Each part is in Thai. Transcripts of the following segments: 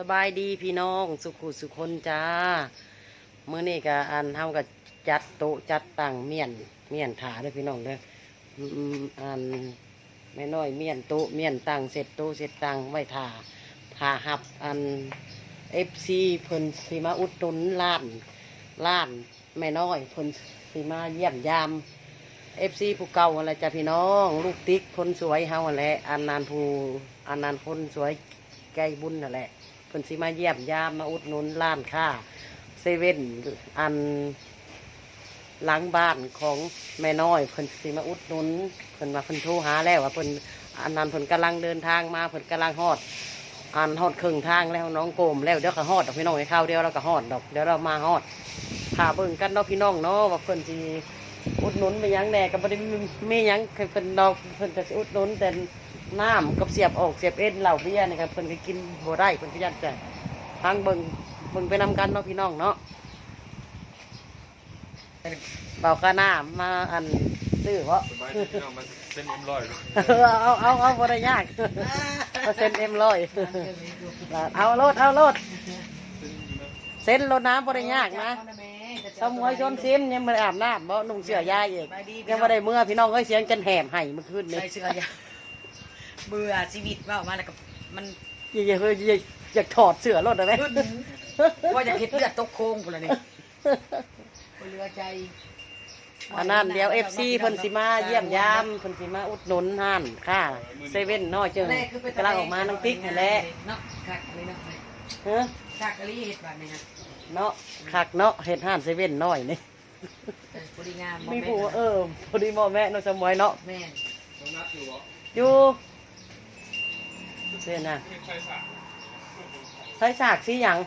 สบายดีพี่น้องสุขุสุคนจ้าเมื่อนี้ก็อันเฮาก็จัดโต๊ะจัดตังเมียนเมียนถาเด้อพี่น้องเด้ออันแม่น้อยเมียนโต๊ะเมียนตังเสร็จโต๊ะเสร็จตังไว้ถาถาหับอันเอฟซีเพิ่นสิมาอุดหนุนล้านล้านแม่น้อยเพิ่นสิมาเยี่ยมยามเอฟซีผู้เก่าอะไรจ้ะพี่น้อง ลูกติ๊กคนสวยเฮาหั่นแหละอันนานผู้อันนานคนสวยใกล้บุญนั่นแหละ พิ่นสิมาเยี่ยมยามมาอุดหนุนร้านค้าเซเว่นอันหลังบ้านของแม่น้อยเพิ่นสิมาอุดหนุนเพิ่นว่าเพิ่นโทรหาแล้วว่าเพิ่นอันนั้นเพิ่นกำลังเดินทางมาเพิ่นกำลังฮอดอันฮอดครึ่งทางแล้วน้องโกมแล้วเดี๋ยวก็ฮอดดอกพี่น้องให้ข้าวเดียวเราก็ฮอดดอกเดี๋ยวเรามาฮอดพาเบิ่งกันเนาะพี่น้องเนาะว่าเพิ่นสิอุดหนุนไปยังแหน่ก็บ่ได้มีมีหยังคือเพิ่นดอกเพิ่นจะอุดหนุนแต่ น้ำกับเสียบออกเสียบเอ็นเหล่าเบี้ยนี่ครับเพิ่นก็กินบ่ได้เพิ่นก็ยันใจทางเบิ่งเบิ่งไปนำกันเนาะพี่น้องเนาะเบาข้าหน้ามาอันซื้อเพราะสบายดีพี่น้องมันเป็นเอ็มร้อยเอาเอาเอาบ่ได้ยากเปอร์เซ็นต์เอ็มร้อยเอาโลดเอาโลดเซ็นโลดน้ำบ่ได้ยากนะสมวยชนซิมยังบ่ได้อาบน้ำบ่นุ่งเสื้อยายอีกยังบ่ได้เมื่อพี่น้องเอ้ยเสียงจันแหมให้เมื่อคืนนี้ใส่ เสื้อยาเบื่อชีวิตว่าออกมาแล้วก็มันอย่าอย่าอย่าอย่าอยากถอดเสื้อรถได้ไหมว่าจะเห็ดเลือดตกโค้งกูละนี่เรือใจอันนั้นเดี๋ยวเอฟซีเพิ่นสิมาเยี่ยมยามเพิ่นสิมาอุดหนุนห้านค่ะเซเว่นน้อยเจิงกำลังออกมาน้ำพริกนั่นแหละเนาะคักอะไรเนาะเฮ้อคักอะไรเห็ดแบบนี้นะเนาะคักเนาะเฮ็ดห้านเซเว่นน้อยนี่เออพอดีงามมีผู้เออพอดีหมอแม่เนาะสมวยเนาะแม่นต้องนัดอยู่ เหรออยู่เส้นน่ะใช่สามใส่สากสิหยัง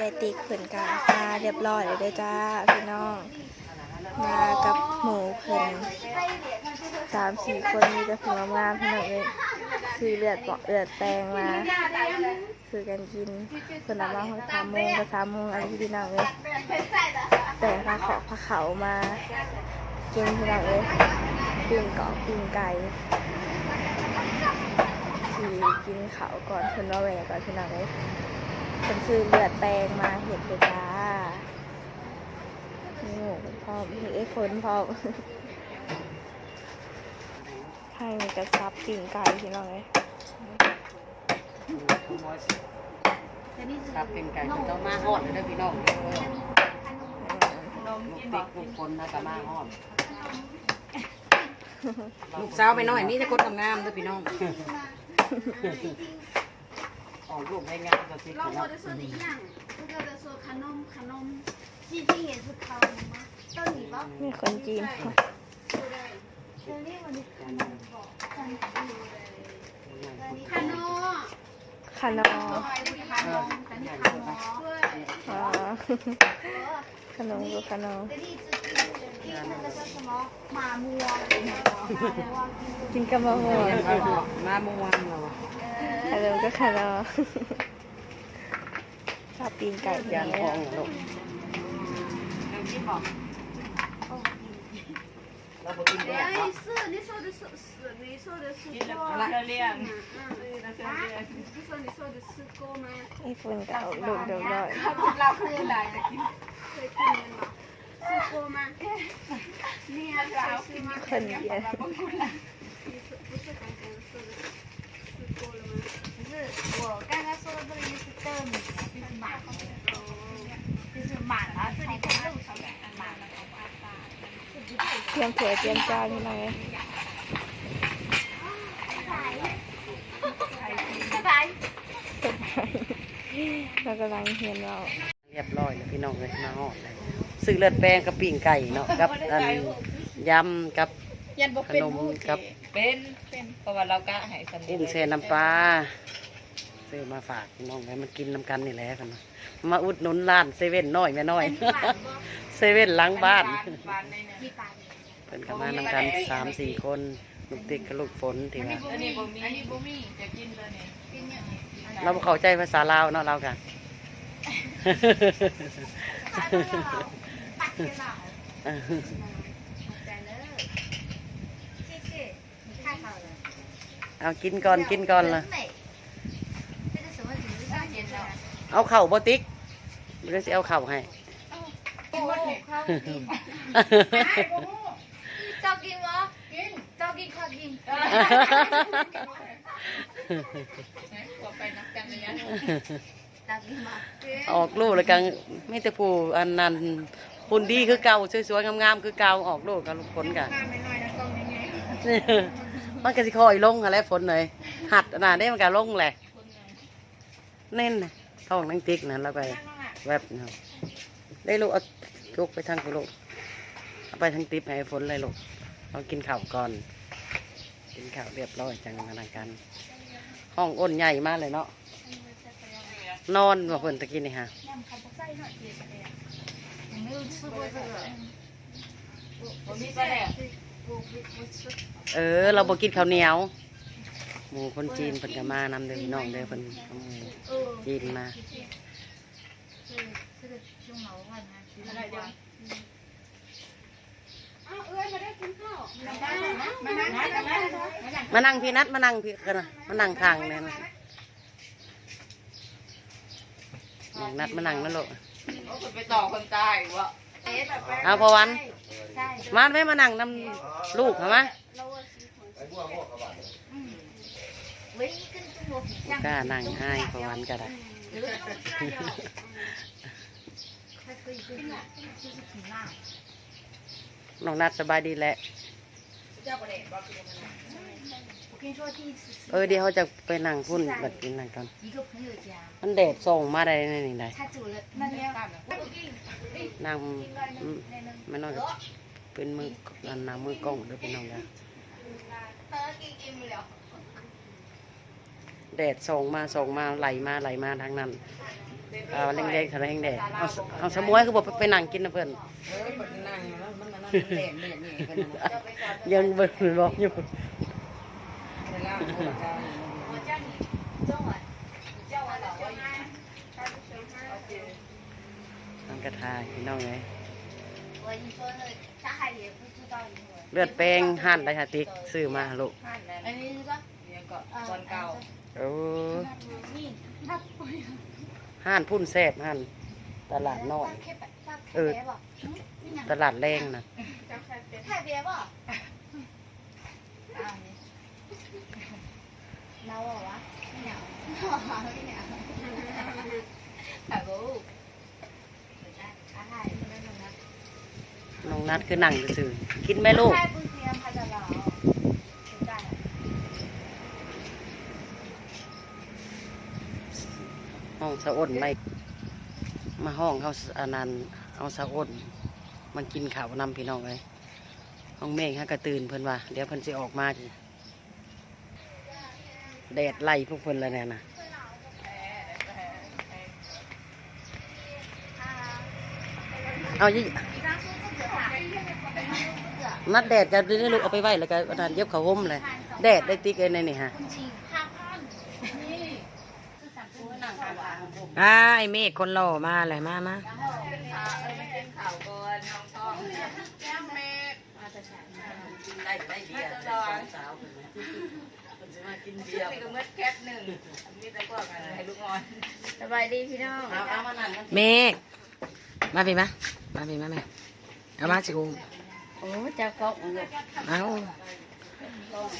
ยายติ๊กเพิ่นกามาเรียบร้อยเลยเด้อจ้าพี่น้องมากับหมูเพิ่นสามสี่คนมีแต่ผัวงามพี่น้องเลยคือเลือดเปาะเลือดแปลงมาคือกันกินเพิ่นเอามาหัวสามโมงกับสามโมงอะไรพี่น้องเลยแต่พาขอพาเขามากินพี่น้องเลยปิ้งกาะปิ้งไก่ สีกินเขาวก่อนเพิ่นว่าแหวกก่อนพี่น้องเลยเป็นซื้อเลือดแปลงมาเห็ดเลยจ้ามีหมูพร้อมมีไอ้ฝนพร้อมให้มีกระซับกิ่งไก่ที่น้องเลยครับเป็นไก่ที่ต้องมาฮอดเด้อพี่น้องเด้อลูกติ๊กลูกคนนะก็มาฮอดลูกสาวไปหน่อยนี่จะกดงามๆเด้วยพี่น้อง ออกลูกให้งามก็ติ๊ก เรา เนาะ 我的说的一样，这个的说卡农卡农，基金也是卡农吗？到你吧， มีคนจีน 对不对？这里我的卡农不，卡农， คานอ 卡农，卡你卡农，对， อ๋อ ขนมกับขนม 这里只 是那个叫什么马木啊，马 กินกับมะม่วง มาเมื่อวานเรา ขนมก็ขนมชอบปีนไก่ที่ ยาน นี่ ทองเหรอลูกเราบอกกินแดด 哎 เนาะ，是你说的是是，你说的是锅，漂亮嗯嗯，啊，你说你说的是锅吗？ ไอ้ฝนก็เอาลูกเดียวด้อย เราเคยอะไรเคยกิน คนเดียว 不是刚刚说的吃过了吗？可是我刚刚说的这个就是豆米啊，就是满的，就是满了，这里可以露出来，满了。 เตรียมถั่วเตรียมจานที่น้องเลย 拜拜。 เรากำลังเห็นเรา เรียบร้อยแล้วพี่น้องเลยมาฮอดเลย ว ซื้อเลือดแปลงกับปิ้งไก่เนาะกับอันยำกับ ยับขนมครับ เป็นเป็นเพราะว่าเรากะให้สำเร็จอุ้งแช่น้ำปลาซื้อมาฝากมน้องไว้มันกินน้ำกันนี่แหละกันมาอุดหนุนร้านเซเว่นน้อยแม่น้อยเซเว่นหลังบ้านบ้านเป็นกันมานำกันสามสี่คนลูกติดกับลูกฝนทีละเราเข้าใจภาษาลาวเนาะเรากันบ เอากินก่อนกินก่อนละ真美。เอาเข่าบ่ติ๊กเดี๋ยวสิเอาเข่าให้โอ้ข้าวกินเจ้ากินวะกินเจ้ากินข้าวกินไปนักกันเลยนะตากินมาออกลูกแล้วกันไม่แต่ผู้อันนั้น หุ่นดีคือเก่าสวยๆงามๆคือเก่าออกโลกกับลูกฝนกันมันก็สิคอยลงอะไรฝนหน่อยหัดน่ะได้มันก็ลงแหละเน่นน่ะท้องนังติ๊กนั่นแล้วไปแวบเนาะได้ลูกเอายกไปทางไปลูกเอาไปทางติ๊บให้ฝนเลยลูกเรากินข้าวก่อน กินข้าวเรียบร้อยจังมานกันห้องอ้นใหญ่มากเลยเนาะนอนมาเพิ่นตะกี้นี่ฮะ เออ เราบอกินข้าวเหนียว หมูคนจีนเพิ่นก็มานำเดินน้องเด้อเพิ่นเอาหมูจีนมามานั่งพี่นัดมานั่งพี่กันมานั่งทางเนี่ยนะนัดมานั่งนั่นลูก เคนไปต่อคนตายวะเอาพอวัน มาไม่มานั่งนำลูกเหรอมก็นั่งให้พอวันก็ได้ น้องนัดสบายดีแหละ เออเดี๋ยวเขาจะไปนั่งพุ่นแบบนั่งกันมันแดดส่งมาได้นี่นได้นั่งไม่น้อยกับเป็นมือนั่งมือกล้องเดี๋ยวไปนั่งกันแดดส่งมาส่งมาไหลมาไหลมาทางนั้นเอาแรงๆทางแรงแดดเอาเอาสมวยคือบอกไปนั่งกินนะเพื่อนยังเบิ่งบอกอยู่ 我叫你中文，你叫我老外语。 ทางกระทายพี่น้องเลย 我一说那大海也不知道英文。 เลือดแป้งหั่นได้ค่ะติ๊กซื้อมาลูก 哎，你说， เนี่ยก็ตอนเก่า โอ้ 你他不会。 ห่านพุ่นแซ่บห่านตลาดน้อย เออ ตลาดแรงนะ 太别吧。 เอาเหรอวะไม่เอาไม่เอาแต่กูน้องนัดคือนั่งซื่อๆกินไหมลูก ใช่ปุ้ยเตรียมพายจะรอไห้องสะอ้นไม่ มาห้องเขาอันนั้นเอาสะอ้นมันกินข้าวนำพี่น้องไว้ห้องเมฆฮะกระตื่นเพื่อนว่า เดี๋ยวเพื่อนจะออกมาจี แดดไล่พวกคนแล้วเนี่ยนะเอายี่นัดแดดจะได้ลูกเอาไปไหวแล้วก็นานเย็บเขาห่มเลย แดดได้ติ๊กเองในนี่ฮะไอ้เมฆคนหล่อมาเลยมามาไมากินเบียร์นี่ก็เมื่อแก๊สหนึ่งมีแต่พวกให้ลูกนอนสบายดีพี่น้องเอาเอามานั่งกันเมฆมาพี่มามาพี่มาแม่เอามาสิอุ้มโอ้เจ้าก็อุ้ยเอา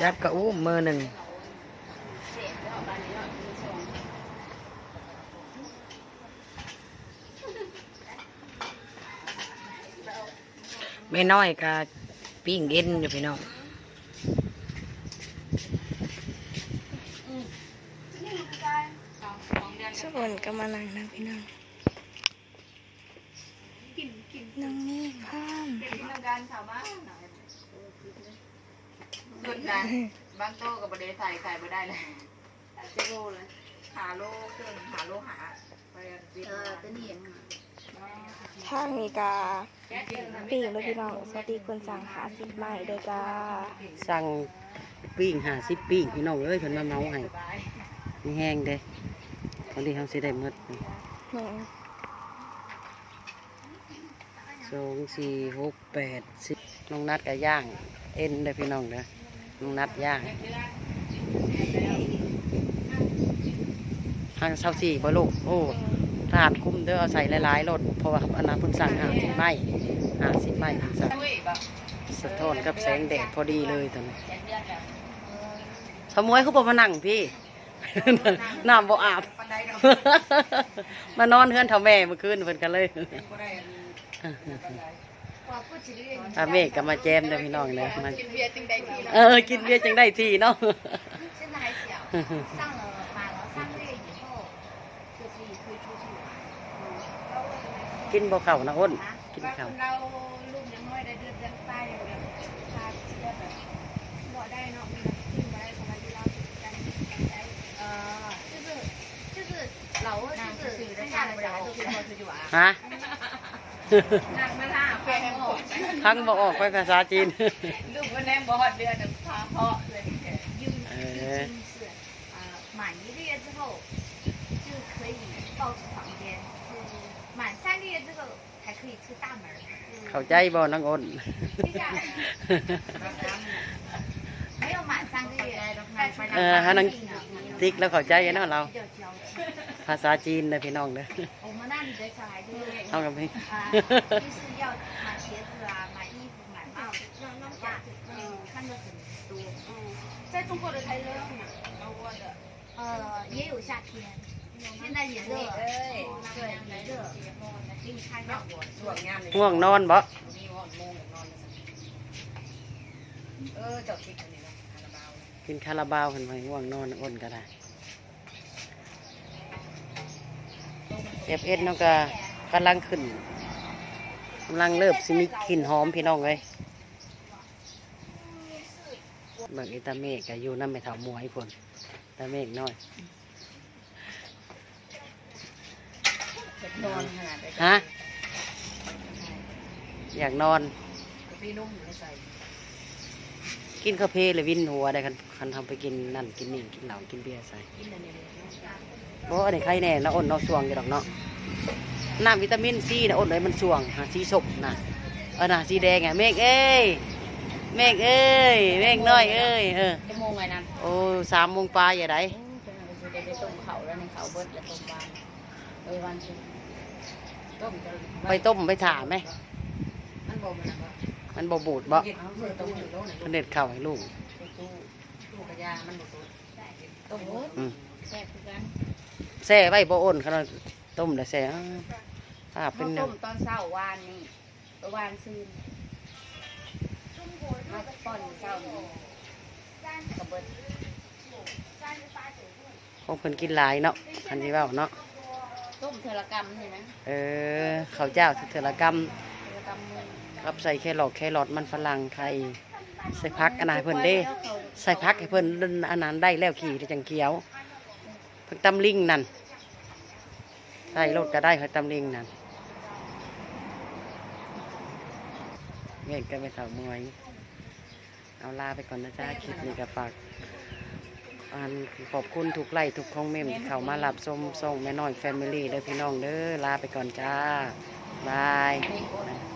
จับกระอุ้มมือหนึ่งไม่น้อยก็ปิ้งเอ็นอยู่พี่น้อง สะอ่นก็มานั่งนะพี่น้องน้องนี่พร้อมสุดนะบางโต๊ะกับบริษัทใส่ไม่ได้เลยจะโลเลยหาโลครึ่งหาโลหาไปปิดเออตัวนี้ทางนี้กาปีกเลยพี่น้องสวัสดีคนสั่งหาสิบใหม่เด้อจ้าสั่งปิ้งหาสิบปิ้งพี่น้องเอ้ยจนมาเมาให้มีแห้งเด้ วันนี้เขาสิได้หมดแม่สองสี่หกแปดสิบน้องนัดก็ย่าง เอ็นเด้อพี่น้องเด้อน้องนัดย่างทางเสาสี่บ่ลูกโอ้ผ่านคุ้มเด้อเอาใส่หลายๆรถเพราะว่าอันนั้นเพิ่นสั่งหาสิไม้หาสิไม้เพิ่นสั่งด้วยแบบสะท้อนกับแสงแดดพอดีเลยตอนนี้สมวยเขาบอกมานั่งพี่ น้ำบ่อาบ มานอนเฮือนท่าแม่เมื่อคืนเพิ่นกันเลยอาแม่ก็มาแจมเด้อพี่น้องเลยมาเออ กินเบียจังได้ทีเนาะกินบ่เข่านะอ้นกินเข่า ฮะ หนักมาล่าแฟนโง่ ทั้งบ่ออกไปภาษาจีน ลูกคนแน่บ่ฮอดเดือนนึงพาเพาะเลยแค่ 预哎预计是呃满一个月之后就可以报出房间，满三个月之后才可以出大门。 เข้าใจบ่น้องอ้น 接下来没有满三个月，但是 เออฮานังติ๊กแล้วเข้าใจเนาะเรา 比较娇气。 ภาษาจีนนะพี่น้องเด้อ 我们那里的小孩就是。 เอากับพี่ 啊，就是要买鞋子啊，买衣服，买帽子，让让大，嗯，看的很多。嗯，在中国的太热了嘛，老挝的。呃，也有夏天，现在也热，对，也热。给你看一下我， ช่วงงานนี่ ง่วงนอนบ่ มีฮอดโมงนอนเออเจ้าคิดอันนี้เนาะคาราบาว กินคาราบาวกันไปง่วงนอนอ้นก็ได้ เอฟเอสน้องก็กำลังขึ้นกำลังเริ่มสิมีกลิ่นหอมพี่น้องเลยเบิ่งอีตาเมฆก็อยู่น้ำไม่เท่าหมวยพุ่นตาเมฆน้อยนอนขนาดใดฮะอยากนอนพี่นุ่มอยู่ในใส่กินกาแฟเลยวินหัวได้คันคันทำไปกินนั่นกินนี่กินเหล้ากินเบียร์ใส่กินอันนี้ เลยเพราะอันนี้ใครแน่นะอ้นเราะสวงอยู่ดอกเนาะน้ำวิตามินซีนะอ้นเลยมันสวงหาสีสมนะเออนะสีแดงไงเมฆเอ้ยเมฆเอ้ยเมฆน้อยเอ้ยเออจะโมงไงนั่นโอ้สามโมงปลายอย่าไดจะได้ต้มเขาแล้วในเขาเบิดแล้วต้มวานเอ้ยวันต้มจะไปต้มไปถามไหมมันบ่มันบ่มันบ่บูดบ่กินเอาต้มอยู่โลไหนเพิ่นเด็ดข้าวให้ลูกตู้ตู้กระยามันบ่สุดต้มเบิดอืมแซ่บคือกัน แซ่ไว้บ่อ้นขนาดต้มแล้วแซ่อ้าภาพเป็เขานแนต้วมตอนเช้าวานนี่วานซืนมาป้อนเช้านี่กระเบิดของเพิ่นกินหลายเนาะคันที่เว้าเนาะต้มเทอละกรรมนี่นะเออข้าวเจ้าเทอละกรรมเทอละกรรมมือครับใส่แครอทแครอทมันฝรั่งไข่ใส่พักอันนั้นให้เพิ่นเด้ ใส่พักให้เพิ่นอันนั้นได้แล้วขี่ได้จังเขียว พิ่งตำลิงนั่นใส่รถก็ได้ให้ตำลิงนั่นเม่ก็ไปเถามวย เอาลาไปก่อนนะจ๊ะคลิปนี้ก็ฝากอันขอบคุณทุกไลค์ทุกคอมเมนต์ที่เข้ามารับชมส่งแม่น้อยแฟมิลี่เด้อพี่น้องเด้อลาไปก่อนจ้า บายนี่โอ้ย